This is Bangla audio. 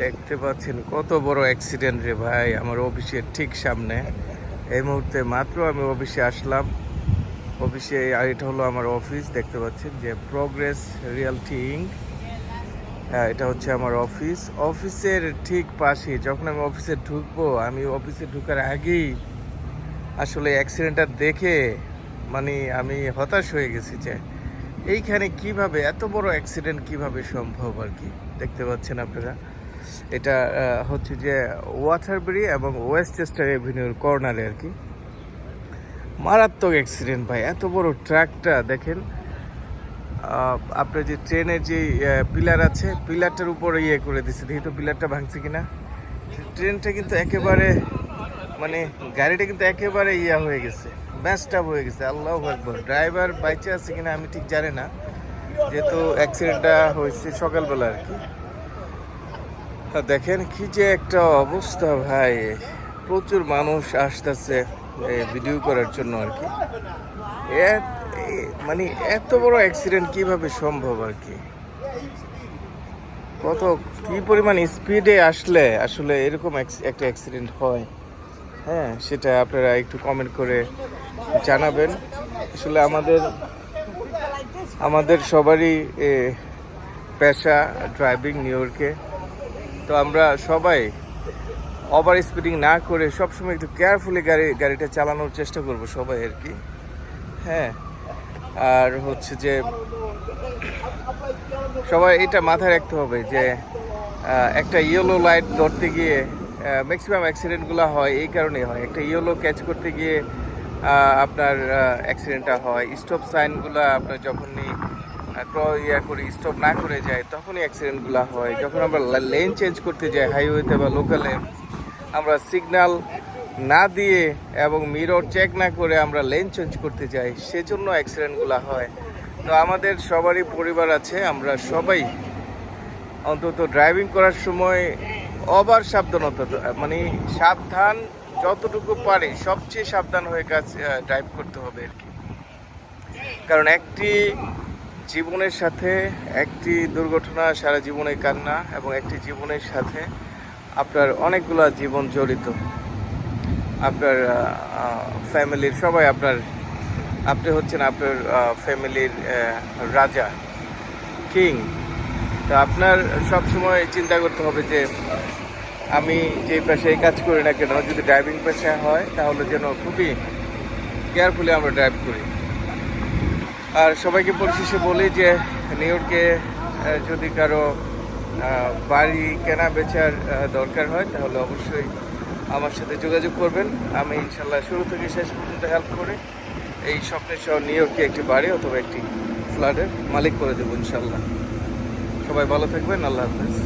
দেখতে পাচ্ছেন কত বড় অ্যাক্সিডেন্ট রে ভাই, আমার অফিসের ঠিক সামনে। এই মুহূর্তে মাত্র আমি অফিসে আসলাম। অফিসে, আর এটা হলো আমার অফিস দেখতে পাচ্ছেন যে প্রোগ্রেস রিয়ালটি হ্যাঁ এটা হচ্ছে আমার অফিস অফিসের ঠিক পাশে, যখন আমি অফিসে ঢুকবো, আমি অফিসে ঢুকার আগেই আসলে অ্যাক্সিডেন্টটা দেখে মানে আমি হতাশ হয়ে গেছি যে এইখানে কীভাবে, এত বড় অ্যাক্সিডেন্ট কীভাবে সম্ভব আর কি? দেখতে পাচ্ছেন আপনারা? এটা হচ্ছে যে ওয়াটারবেরি এবং ওয়েস্টেস্টার এভিনিউর কর্নারে আর কি। মারাত্মক অ্যাক্সিডেন্ট ভাই, এত বড় ট্রাকটা দেখেন। আপনার যে ট্রেনের যে পিলার আছে পিলারটার উপরে ইয়ে করে দিচ্ছে দেখি তো পিলারটা ভাঙছে কিনা। ট্রেনটা কিন্তু একেবারে মানে গাড়িটা কিন্তু একেবারে ইয়া হয়ে গেছে ম্যাচটা হয়ে গেছে, আল্লাহ একবার ড্রাইভার বাইচে আছে কিনা আমি ঠিক জানি না, যেহেতু অ্যাক্সিডেন্টটা হয়েছে সকালবেলা আর কি। দেখেন কি যে একটা অবস্থা ভাই। প্রচুর মানুষ আসতেছে ভিডিও করার জন্য আর কি। মানে এত বড় অ্যাক্সিডেন্ট কীভাবে সম্ভব আর কি? কত, কি পরিমাণ স্পিডে আসলে আসলে এরকম একটা অ্যাক্সিডেন্ট হয়? হ্যাঁ সেটা আপনারা একটু কমেন্ট করে জানাবেন। আসলে আমাদের আমাদের সবারই পেশা ড্রাইভিং নিউ ইয়র্কে তো আমরা সবাই ওভার স্পিডিং না করে সবসময় একটু কেয়ারফুলি গাড়ি, গাড়িটা চালানোর চেষ্টা করব সবাই আর কি। হ্যাঁ আর হচ্ছে যে সবাই এটা মাথায় রাখতে হবে যে একটা ইয়েলো লাইট ধরতে গিয়ে ম্যাক্সিমাম অ্যাক্সিডেন্টগুলো হয়, এই কারণেই হয়। একটা ইয়েলো ক্যাচ করতে গিয়ে আপনার অ্যাক্সিডেন্টটা হয়। স্টপ সাইনগুলো আপনার যখনই ইয়া করে স্টপ না করে যায় তখনই অ্যাক্সিডেন্টগুলো হয়। যখন আমরা লেন চেঞ্জ করতে যাই হাইওয়েতে বা লোকালে আমরা সিগন্যাল না দিয়ে এবং মিরর চেক না করে আমরা লেন চেঞ্জ করতে যাই, সেজন্য অ্যাক্সিডেন্টগুলো হয়। তো আমাদের সবারই পরিবার আছে, আমরা সবাই অন্তত ড্রাইভিং করার সময় অবার সাবধানতা মানে সাবধান যতটুকু পারে, সবচেয়ে সাবধান হয়ে কাজ ড্রাইভ করতে হবে আর কি। কারণ একটি জীবনের সাথে একটি দুর্ঘটনা, সারা জীবনে কান্না এবং একটি জীবনের সাথে আপনার অনেকগুলা জীবন জড়িত। আপনার ফ্যামিলির সবাই আপনার, আপনি হচ্ছেন আপনার ফ্যামিলির রাজা কিং তো আপনার সব সময় চিন্তা করতে হবে যে, আমি যে পেশায় কাজ করি না কেন, যদি ড্রাইভিং পেশা হয়, তাহলে যেন খুবই কেয়ারফুলি আমরা ড্রাইভ করি। আর সবাইকে পরিশেষে বলি যে নিউ ইয়র্কে যদি কারও বাড়ি কেনা বেচার দরকার হয়, তাহলে অবশ্যই আমার সাথে যোগাযোগ করবেন। আমি ইনশাল্লাহ শুরু থেকে শেষ পর্যন্ত হেল্প করে এই স্বপ্নের শহর নিউ ইয়র্কে একটি বাড়ি অথবা একটি ফ্ল্যাটের মালিক করে দেবো ইনশাল্লাহ সবাই ভালো থাকবেন, আল্লাহ হাফেজ।